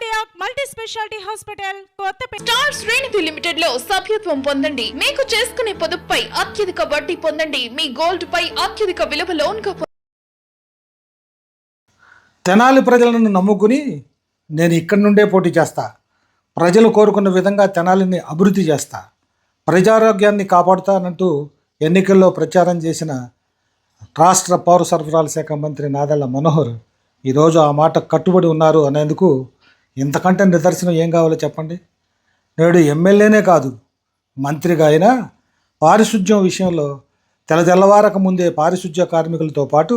Cardiac multi speciality hospital Kothapeta. Star శ్రేణిధి లిమిటెడ్లో సభ్యత్వం పొందండి. మీకు చేసుకునే పొదుపుపై అత్యధిక వడ్డీ పొందండి. మీ గోల్డ్ పై అత్యధిక విలువ లోన్గా తెనాలి ప్రజలను నమ్ముకుని నేను ఇక్కడి నుండే పోటీ చేస్తా. ప్రజలు కోరుకున్న విధంగా తెనాలిని అభివృద్ధి చేస్తా. ప్రజారోగ్యాన్ని కాపాడుతానంటూ ఎన్నికల్లో ప్రచారం చేసిన రాష్ట్ర పౌర సరఫరాల శాఖ మంత్రి నాదెళ్ళ మనోహర్ ఈరోజు ఆ మాట కట్టుబడి ఉన్నారు అనేందుకు ఇంతకంటే నిదర్శనం ఏం కావాలో చెప్పండి? నేడు ఎమ్మెల్యేనే కాదు మంత్రిగా అయినా పారిశుధ్యం విషయంలో తెల తెల్లవారక ముందే పారిశుధ్య కార్మికులతో పాటు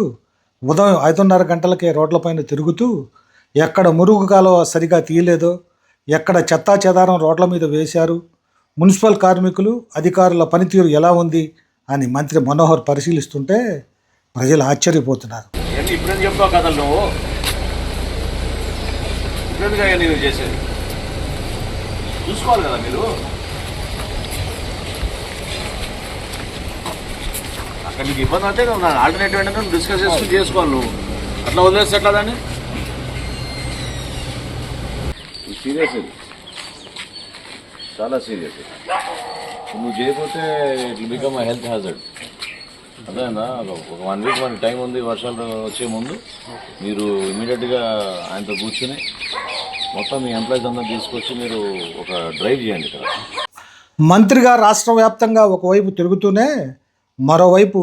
ఉదయం ఐదున్నర గంటలకే రోడ్లపైన తిరుగుతూ ఎక్కడ మురుగు కాలువ సరిగా తీయలేదో ఎక్కడ చెత్తా చెదారం రోడ్ల మీద వేశారు మున్సిపల్ కార్మికులు అధికారుల పనితీరు ఎలా ఉంది అని మంత్రి మనోహర్ పరిశీలిస్తుంటే ప్రజలు ఆశ్చర్యపోతున్నారు. అయ్యా నేను చేసేది. చూసుకోవాలి కదా మీరు? అక్కడ నీకు ఇబ్బంది అయితే నువ్వు ఆల్టర్నేటివ్ ఏంటంటే నువ్వు డిస్కస్ చేసుకుని చేసుకోవాలి నువ్వు. అట్లా వదిలేస్తే ఎట్లా దాన్ని? సీరియస్ ఇది. చాలా సీరియస్ నువ్వు చేయకపోతే ఇట్ బికమ్ హెల్త్ హ్యాజర్డ్ అదేనా ఒక వన్ వీక్ మనకి టైం ఉంది వర్షాలు వచ్చే ముందు. మీరు ఇమీడియట్గా ఆయనతో కూర్చుని మొత్తం మీ ఎంప్లాయీస్ అందరూ తీసుకొచ్చి మీరు ఒక డ్రైవ్ చేయండి ఇక్కడ. మంత్రిగా రాష్ట్ర వ్యాప్తంగా ఒకవైపు తిరుగుతూనే మరోవైపు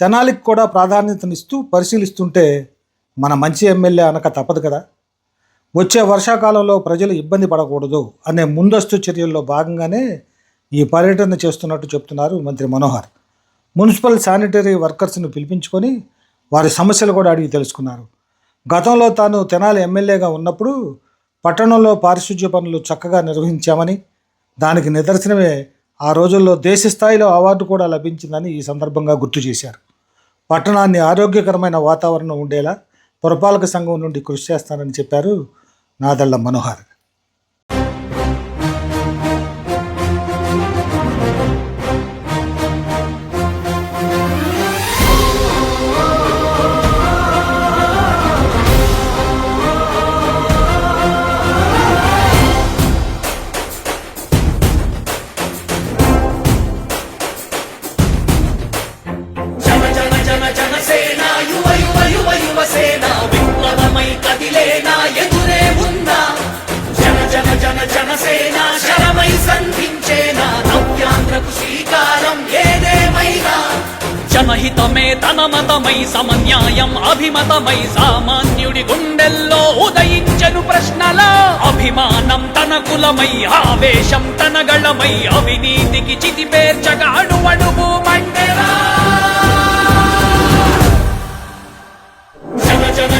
తెనాలికి కూడా ప్రాధాన్యతనిస్తూ పరిశీలిస్తుంటే మన మంచి ఎమ్మెల్యే అనక తప్పదు కదా. వచ్చే వర్షాకాలంలో ప్రజలు ఇబ్బంది పడకూడదు అనే ముందస్తు చర్యల్లో భాగంగానే ఈ పర్యటన చేస్తున్నట్టు చెప్తున్నారు మంత్రి మనోహర్. మున్సిపల్ శానిటరీ వర్కర్స్ను పిలిపించుకొని వారి సమస్యలు కూడా అడిగి తెలుసుకున్నారు. గతంలో తాను తెనాలి ఎమ్మెల్యేగా ఉన్నప్పుడు పట్టణంలో పారిశుధ్య పనులు చక్కగా నిర్వహించామని దానికి నిదర్శనమే ఆ రోజుల్లో దేశ స్థాయిలో అవార్డు కూడా లభించిందని ఈ సందర్భంగా గుర్తు చేశారు. పట్టణాన్ని ఆరోగ్యకరమైన వాతావరణం ఉండేలా పురపాలక సంఘం నుండి కృషి చేస్తానని చెప్పారు నాదళ్ళ మనోహర్. సంధించేనా నవ్యాంధ్రకు శ్రీకారం ఏదేమైనా? జనహితమే తన మతమై సమన్యాయం అభిమతమై సామాన్యుడి గుండెల్లో ఉదయించను ప్రశ్నల. అభిమానం తన కులమై ఆవేశం తన గళమై అవినీతికి చితిపేర్చగా అడువడుగు మండే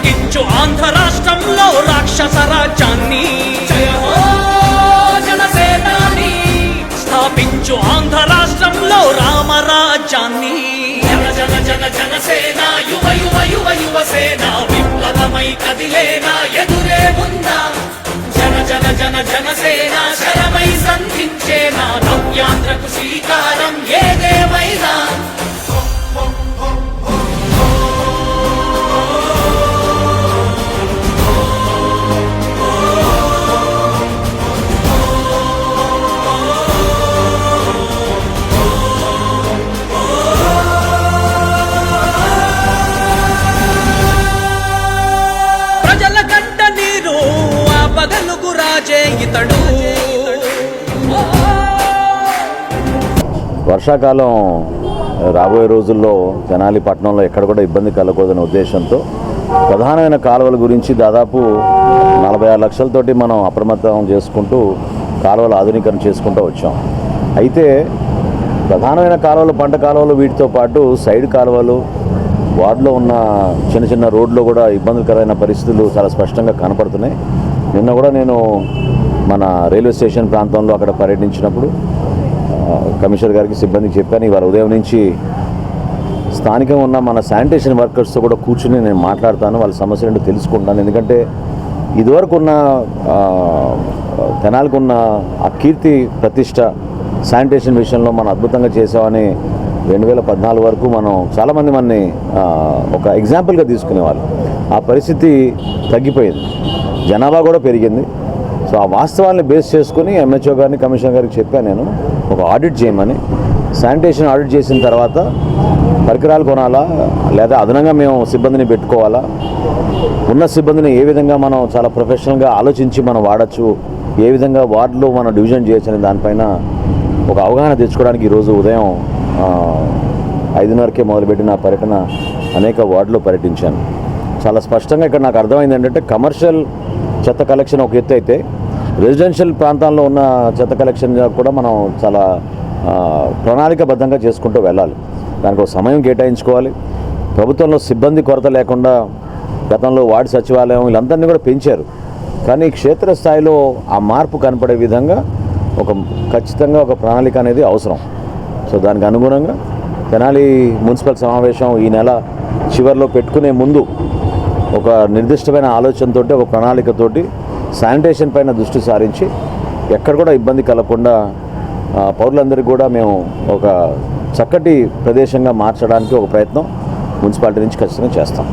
తొలగించు ఆంధ్ర రాష్ట్రంలో రాక్షస రాజ్యాన్ని. స్థాపించు ఆంధ్ర రాష్ట్రంలో రామరాజ్యాన్ని జన జన జన జనసేన యువ యువ యువ యువసేన విప్లవమై కదిలేనా ఎదురే ఉందా జన జన జన జనసేన శరమై సంధించేనా నవ్యాంధ్రకు శ్రీకారం వర్షాకాలం రాబోయే రోజుల్లో తెనాలి పట్టణంలో ఎక్కడ కూడా ఇబ్బంది కలగకూడదనే ఉద్దేశంతో ప్రధానమైన కాలువల గురించి దాదాపు నలభై ఆరు లక్షలతోటి మనం అప్రమత్తం చేసుకుంటూ కాలువలు ఆధునీకరణ చేసుకుంటూ వచ్చాం. అయితే ప్రధానమైన కాలువలు పంట కాలువలు వీటితో పాటు సైడ్ కాలువలు వార్డులో ఉన్న చిన్న చిన్న రోడ్లో కూడా ఇబ్బందికరమైన పరిస్థితులు చాలా స్పష్టంగా కనపడుతున్నాయి. నిన్న కూడా నేను మన రైల్వే స్టేషన్ ప్రాంతంలో అక్కడ పర్యటించినప్పుడు కమిషనర్ గారికి సిబ్బందికి చెప్పాను ఇవాళ ఉదయం నుంచి స్థానికంగా ఉన్న మన శానిటేషన్ వర్కర్స్తో కూడా కూర్చుని నేను మాట్లాడతాను వాళ్ళ సమస్యలను ఏంటో తెలుసుకుంటాను. ఎందుకంటే ఇదివరకు ఉన్న ఆ, తెనాలకు ఉన్న ఆ కీర్తి ప్రతిష్ట శానిటేషన్ విషయంలో మనం అద్భుతంగా చేసామని రెండు వేల పద్నాలుగు వరకు మనం చాలామంది మనని ఒక ఎగ్జాంపుల్గా తీసుకునేవాళ్ళు. ఆ పరిస్థితి తగ్గిపోయింది. జనాభా కూడా పెరిగింది. సో ఆ వాస్తవాన్ని బేస్ చేసుకుని ఎంహెచ్ఓ గారిని కమిషనర్ గారికి చెప్పాను నేను. ఒక ఆడిట్ చేయమని శానిటేషన్ ఆడిట్ చేసిన తర్వాత పరికరాలు కొనాలా లేదా అదనంగా మేము సిబ్బందిని పెట్టుకోవాలా? ఉన్న సిబ్బందిని ఏ విధంగా మనం చాలా ప్రొఫెషనల్గా ఆలోచించి మనం వాడచ్చు? ఏ విధంగా వార్డులో మనం డివిజన్ చేయొచ్చు అనే దానిపైన ఒక అవగాహన తెచ్చుకోవడానికి ఈరోజు ఉదయం ఐదున్నరకే మొదలుపెట్టిన పర్యటన అనేక వార్డులో పర్యటించాను. చాలా స్పష్టంగా ఇక్కడ నాకు అర్థమైంది ఏంటంటే కమర్షియల్ చెత్త కలెక్షన్ ఒక ఎత్తు అయితే రెసిడెన్షియల్ ప్రాంతాల్లో ఉన్న చెత్త కలెక్షన్ కూడా మనం చాలా ప్రణాళికబద్ధంగా చేసుకుంటూ వెళ్ళాలి. దానికి ఒక సమయం కేటాయించుకోవాలి. ప్రభుత్వంలో సిబ్బంది కొరత లేకుండా గతంలో వార్డు సచివాలయం వీళ్ళందరినీ కూడా పెంచారు. కానీ క్షేత్రస్థాయిలో ఆ మార్పు కనపడే విధంగా ఒక ఖచ్చితంగా ఒక ప్రణాళిక అనేది అవసరం. సో దానికి అనుగుణంగా తెనాలి మున్సిపల్ సమావేశం ఈ నెల చివరిలో పెట్టుకునే ముందు ఒక నిర్దిష్టమైన ఆలోచనతోటి ఒక ప్రణాళికతోటి శానిటేషన్ పైన దృష్టి సారించి ఎక్కడ కూడా ఇబ్బంది కలగకుండా పౌరులందరికీ కూడా మేము ఒక చక్కటి ప్రదేశంగా మార్చడానికి ఒక ప్రయత్నం మున్సిపాలిటీ నుంచి ఖచ్చితంగా చేస్తాం.